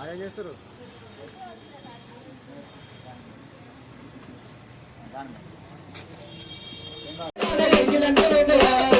అదేం చేస్తారు. తిరుపతిలో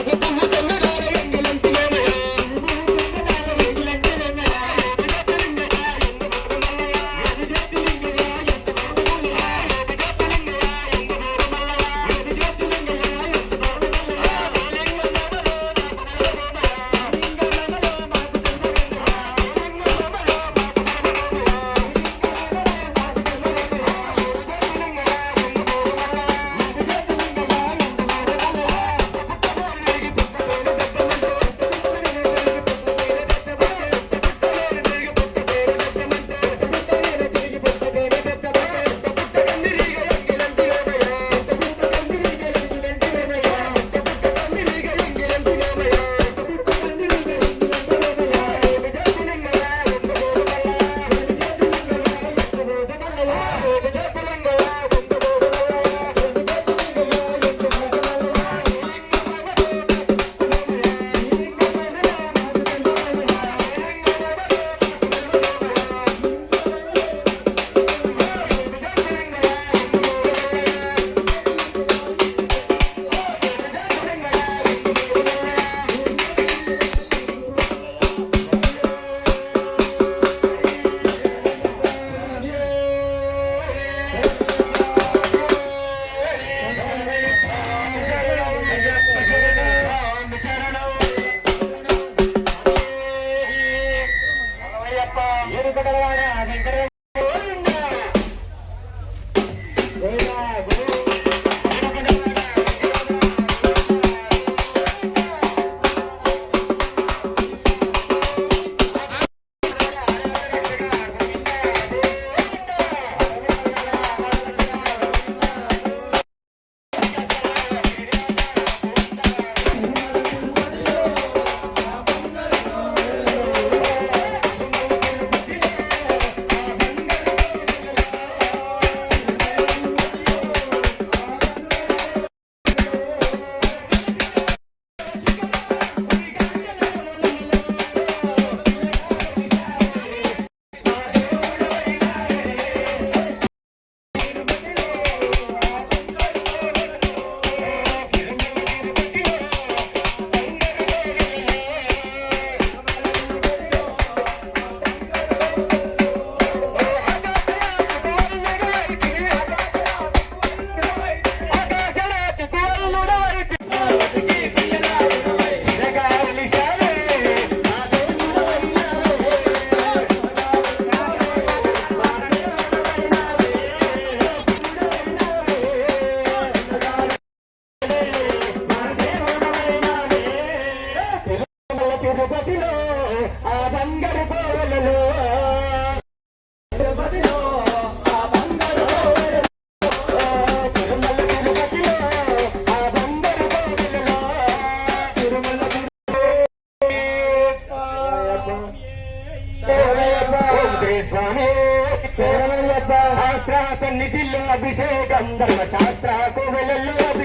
శాస్త్ర సన్నిధిలో అభిషేకం. ధర్మ ధర్మశాస్త్ర కోవెలలో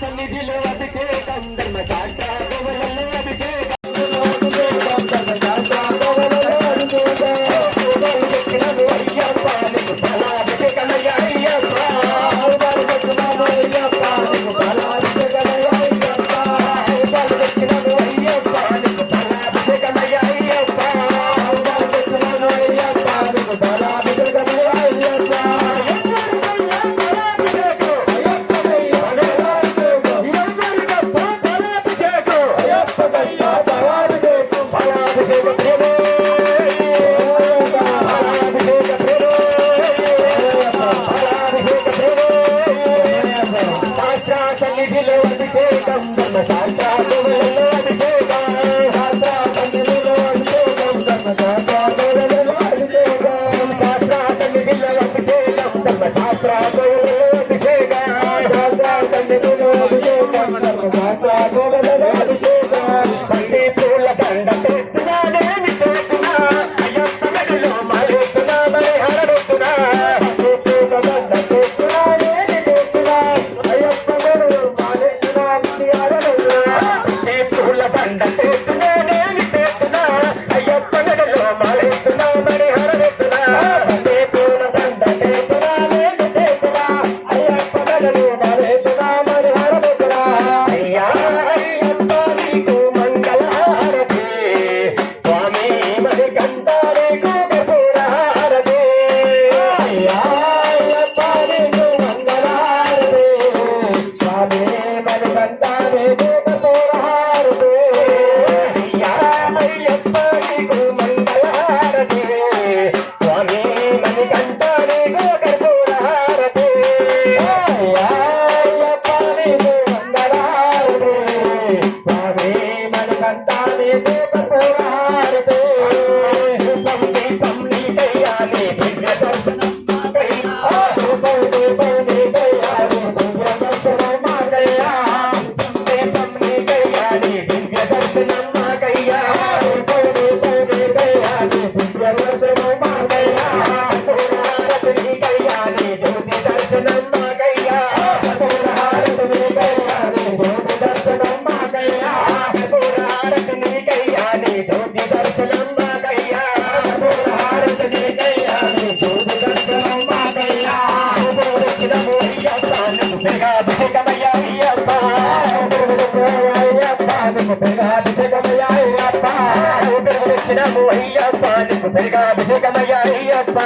సన్నిధిలో అభిషేకం ధర్మశాస్త్ర గోవలలో కమ్మ సాంతా encantó.